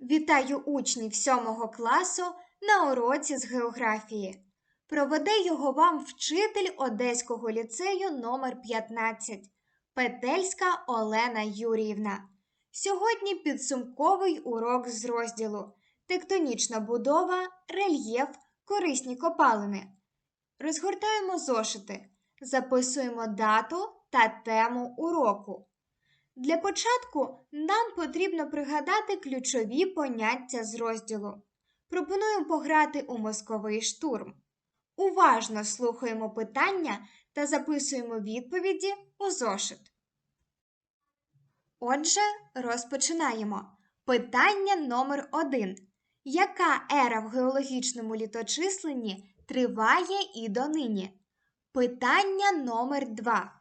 Вітаю учнів 7 класу на уроці з географії. Проведе його вам вчитель Одеського ліцею номер 15 Петельська Олена Юріївна. Сьогодні підсумковий урок з розділу Тектонічна будова, рельєф, корисні копалини. Розгортаємо зошити, записуємо дату та тему уроку. Для початку нам потрібно пригадати ключові поняття з розділу. Пропоную пограти у мозковий штурм. Уважно слухаємо питання та записуємо відповіді у зошит. Отже, розпочинаємо. Питання номер 1 Яка ера в геологічному літочисленні триває і донині? Питання номер 2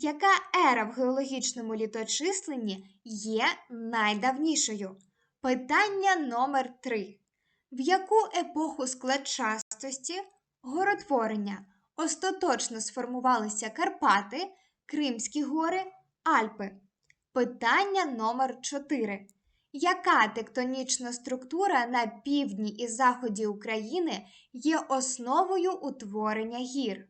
яка ера в геологічному літочисленні є найдавнішою? Питання номер 3 В яку епоху складчастості горотворення остаточно сформувалися Карпати, Кримські гори, Альпи? Питання номер 4 Яка тектонічна структура на півдні і заході України є основою утворення гір?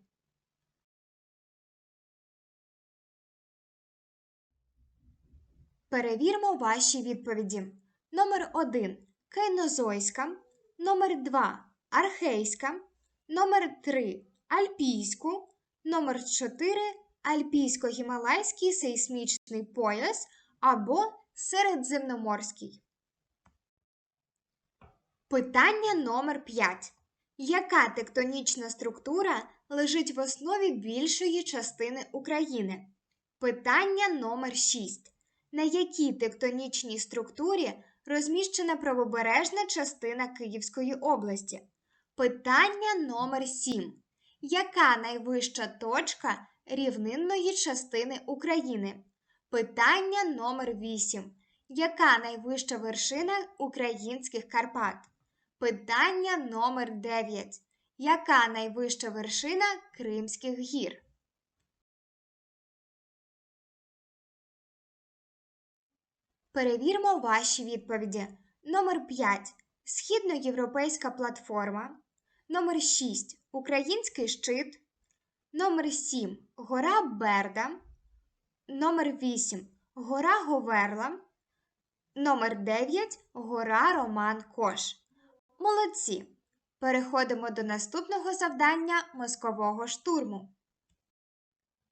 Перевірмо ваші відповіді. Номер 1 Кейнозойська, номер 2 Архейська, номер 3 Альпійську, номер 4 Альпійсько-Гімалайський сейсмічний пояс або Середземноморський. Питання номер 5 Яка тектонічна структура лежить в основі більшої частини України? Питання номер 6 на якій тектонічній структурі розміщена правобережна частина Київської області? Питання номер 7. Яка найвища точка рівнинної частини України? Питання номер 8. Яка найвища вершина українських Карпат? Питання номер 9. Яка найвища вершина Кримських гір? Перевірмо ваші відповіді. Номер 5. Східноєвропейська платформа. Номер 6. Український щит. Номер 7. Гора Берда. Номер 8. Гора Говерла. Номер 9. Гора Роман Кош. Молодці! Переходимо до наступного завдання мозкового штурму.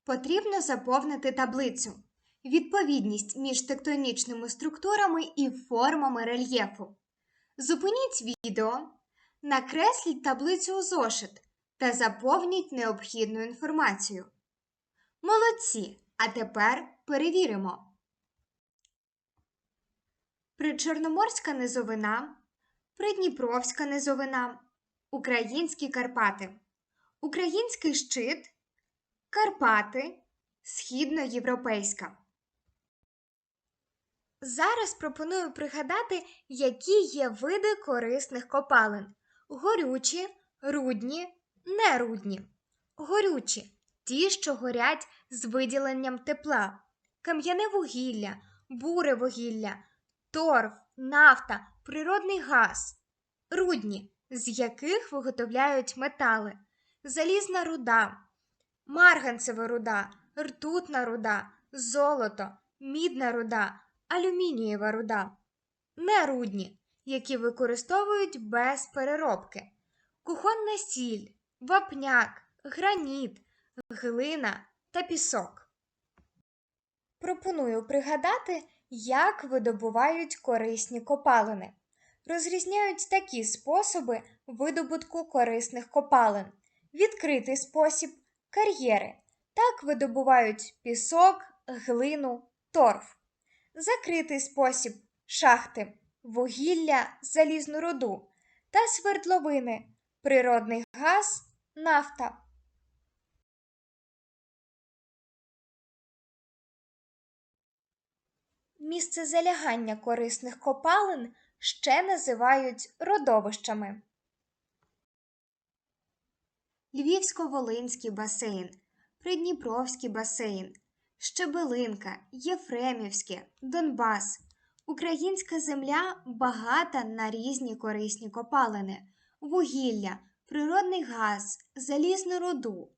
Потрібно заповнити таблицю відповідність між тектонічними структурами і формами рельєфу. Зупиніть відео, накресліть таблицю у зошит та заповніть необхідну інформацію. Молодці! А тепер перевіримо. Причорноморська низовина, Придніпровська низовина, Українські Карпати, Український щит, Карпати, Східноєвропейська. Зараз пропоную пригадати, які є види корисних копалин: горючі, рудні, нерудні. Горючі ті, що горять з виділенням тепла, кам'яне вугілля, буре вугілля, торф, нафта, природний газ, рудні, з яких виготовляють метали, залізна руда, марганцева руда, ртутна руда, золото, мідна руда алюмінієва руда, нерудні, які використовують без переробки, кухонна сіль, вапняк, граніт, глина та пісок. Пропоную пригадати, як видобувають корисні копалини. Розрізняють такі способи видобутку корисних копалин, відкритий спосіб, кар'єри. Так видобувають пісок, глину, торф закритий спосіб шахти, вугілля, залізну руду та свердловини, природний газ, нафта. Місце залягання корисних копалин ще називають родовищами. Львівсько-Волинський басейн, Придніпровський басейн, Щебелинка, Єфремівське, Донбас, Українська земля багата на різні корисні копалини, вугілля, природний газ, залізну руду.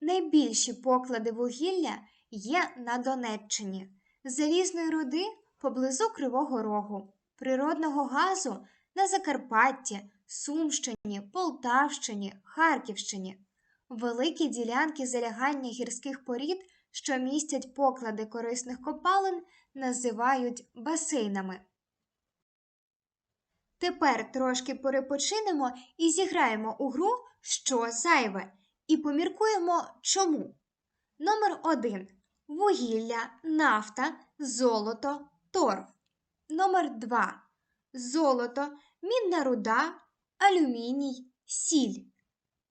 Найбільші поклади вугілля є на Донеччині, залізної руди поблизу Кривого Рогу, природного газу на Закарпатті, Сумщині, Полтавщині, Харківщині. Великі ділянки залягання гірських порід, що містять поклади корисних копалин, називають басейнами. Тепер трошки перепочинемо і зіграємо у гру що зайве, і поміркуємо чому. Номер 1. Вугілля, нафта, золото, торф. Номер 2. Золото, мідна руда, алюміній, сіль.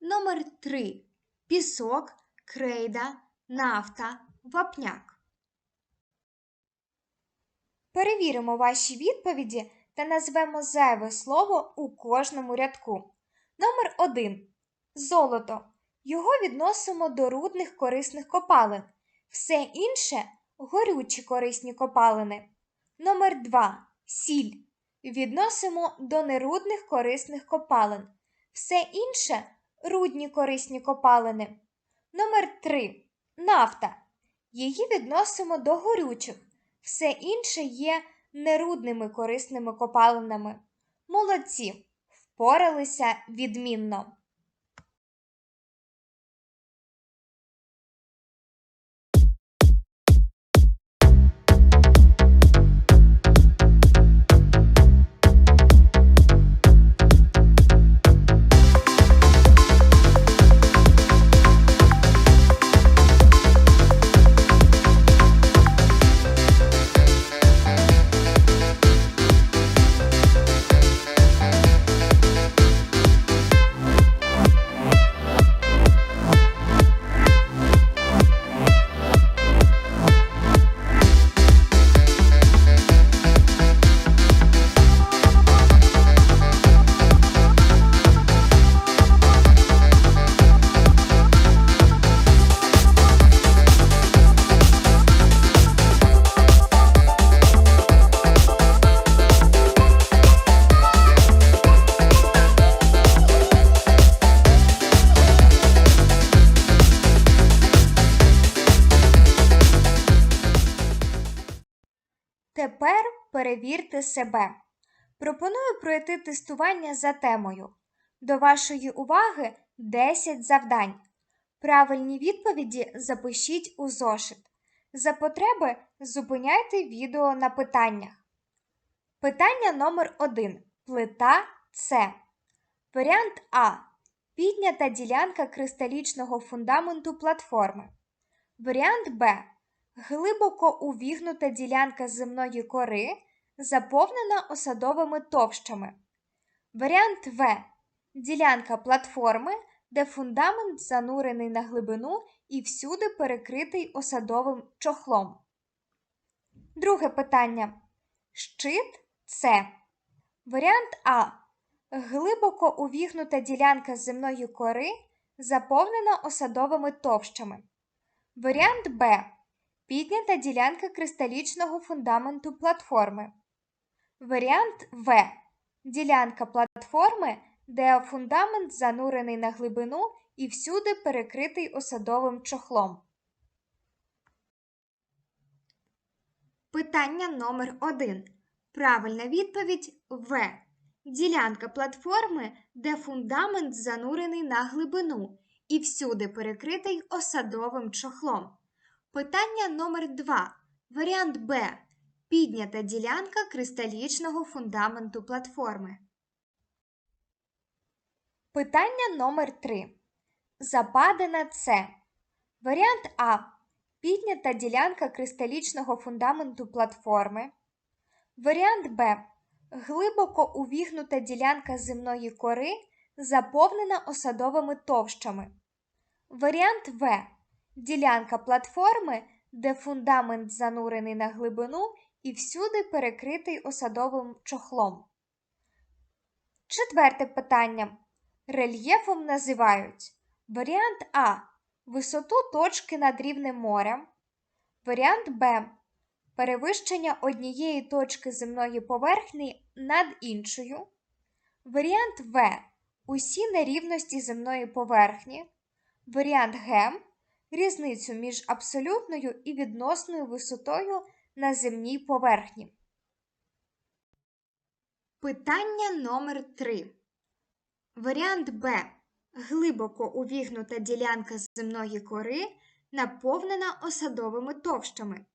Номер 3. Пісок, крейда, нафта, вапняк. Перевіримо ваші відповіді та назвемо зайве слово у кожному рядку. Номер 1. Золото. Його відносимо до рудних корисних копалин. Все інше горючі корисні копалини. Номер 2. Сіль. Відносимо до нерудних корисних копалин. Все інше рудні корисні копалини. Номер 3. Нафта. Її відносимо до горючих. Все інше є нерудними корисними копалинами. Молодці. Впоралися відмінно. Перевірте себе. Пропоную пройти тестування за темою. До вашої уваги 10 завдань. Правильні відповіді запишіть у зошит. За потреби зупиняйте відео на питаннях. Питання номер 1. Плита С. Варіант А. Піднята ділянка кристалічного фундаменту платформи. Варіант Б. Глибоко увігнута ділянка земної кори, заповнена осадовими товщами. Варіант В. Ділянка платформи, де фундамент занурений на глибину і всюди перекритий осадовим чохлом. Друге питання. Щит С. Варіант А. Глибоко увігнута ділянка земної кори, заповнена осадовими товщами. Варіант Б. Піднята ділянка кристалічного фундаменту платформи. Варіант В. Ділянка платформи, де фундамент занурений на глибину і всюди перекритий осадовим чохлом. Питання номер 1. Правильна відповідь В. Ділянка платформи, де фундамент занурений на глибину і всюди перекритий осадовим чохлом. Питання номер 2. Варіант Б. Піднята ділянка кристалічного фундаменту платформи. Питання номер 3. Западина С. Варіант А. Піднята ділянка кристалічного фундаменту платформи. Варіант Б. Глибоко увігнута ділянка земної кори, заповнена осадовими товщами. Варіант В. Ділянка платформи, де фундамент занурений на глибину і всюди перекритий осадовим чохлом. Четверте питання. Рельєфом називають варіант А. Висоту точки над рівнем моря. Варіант Б. перевищення однієї точки земної поверхні над іншою. Варіант В. Усі нерівності земної поверхні. Варіант Г. Різницю між абсолютною і відносною висотою на земній поверхні. Питання номер 3. Варіант Б. Глибоко увігнута ділянка земної кори наповнена осадовими товщами.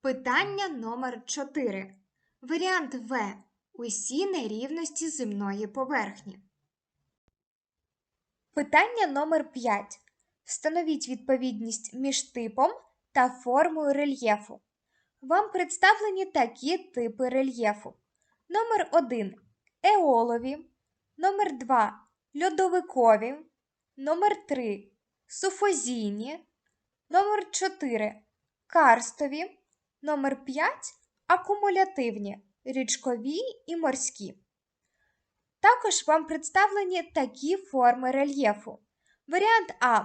Питання номер 4. Варіант В. Усі нерівності земної поверхні. Питання номер 5. Встановіть відповідність між типом та формою рельєфу. Вам представлені такі типи рельєфу. Номер 1 еолові, номер 2 льодовикові, номер 3 суфозійні, номер 4 карстові, номер 5 акумулятивні, річкові і морські. Також вам представлені такі форми рельєфу. Варіант А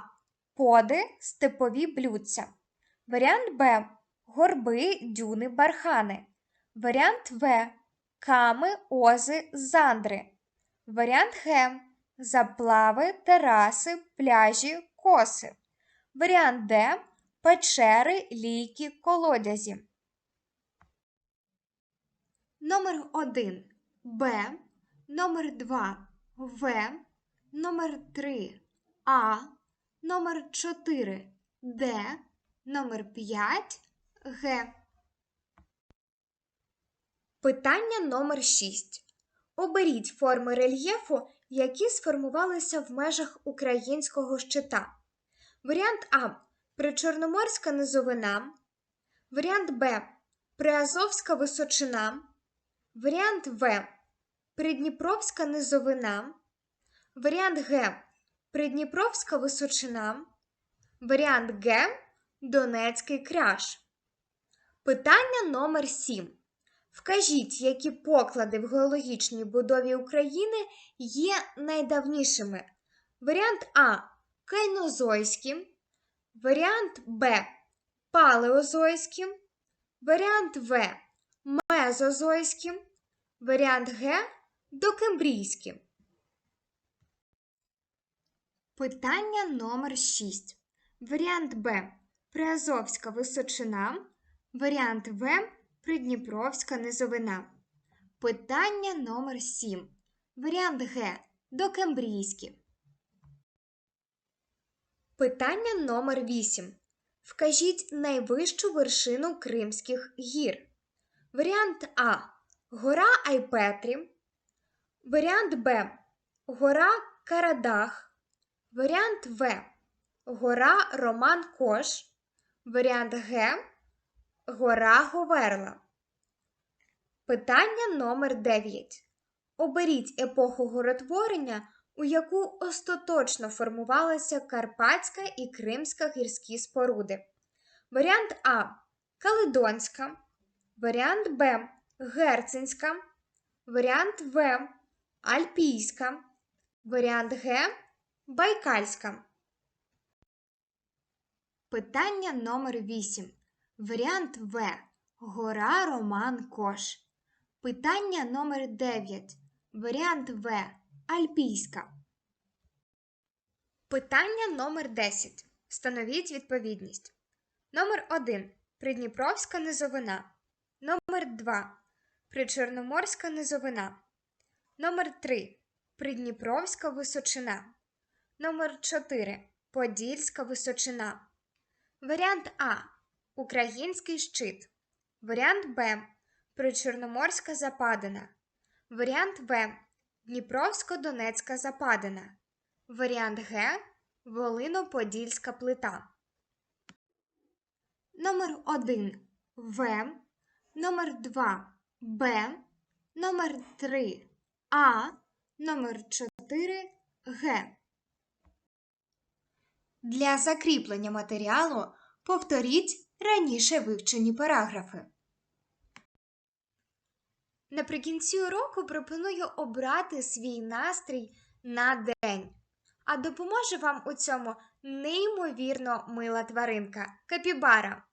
поди, степові блюдця. Варіант Б горби, дюни, бархани. Варіант В ками, ози, зандри. Варіант Г заплави, тераси, пляжі, коси. Варіант Д печери, лійки, колодязі. Номер 1 Б, номер 2 В, номер 3 А, номер 4 Д, номер 5 Г. Питання номер 6. Оберіть форми рельєфу, які сформувалися в межах українського щита. Варіант А. Причорноморська низовина. Варіант Б. Приазовська височина. Варіант В. Придніпровська низовина. Варіант Г. Придніпровська височина. Варіант Г. Донецький кряж. Питання номер 7. Вкажіть, які поклади в геологічній будові України є найдавнішими. Варіант А. Кайнозойські. Варіант Б. Палеозойські. Варіант В. Мезозойські. Варіант Г. Докембрійські. Питання номер 6. Варіант Б. Приазовська височина. Варіант В. Придніпровська низовина. Питання номер 7. Варіант Г. Докембрійські. Питання номер 8. Вкажіть найвищу вершину Кримських гір. Варіант А. Гора Айпетрі. Варіант Б. Гора Карадах. Варіант В. Гора Роман Кош. Варіант Г. Гора Говерла. Питання номер 9. Оберіть епоху горотворення, у яку остаточно формувалися Карпатська і Кримська гірські споруди. Варіант А. Каледонська. Варіант Б. Герцинська. Варіант В. Альпійська. Варіант Г. Байкальська. Питання номер 8. Варіант В. Гора Роман Кош. Питання номер 9. Варіант В. Альпійська. Питання номер 10. Встановіть відповідність. Номер 1. Придніпровська низовина. Номер 2. Причорноморська низовина. Номер 3. Придніпровська височина. Номер 4. Подільська височина. Варіант А. Український щит. Варіант Б. Причорноморська западина. Варіант В. Дніпровсько-Донецька западина. Варіант Г. Волино-Подільська плита. Номер 1 В. Номер 2 Б. Номер 3 А. Номер 4 Г. Для закріплення матеріалу повторіть раніше вивчені параграфи. Наприкінці уроку пропоную обрати свій настрій на день. А допоможе вам у цьому неймовірно мила тваринка капібара.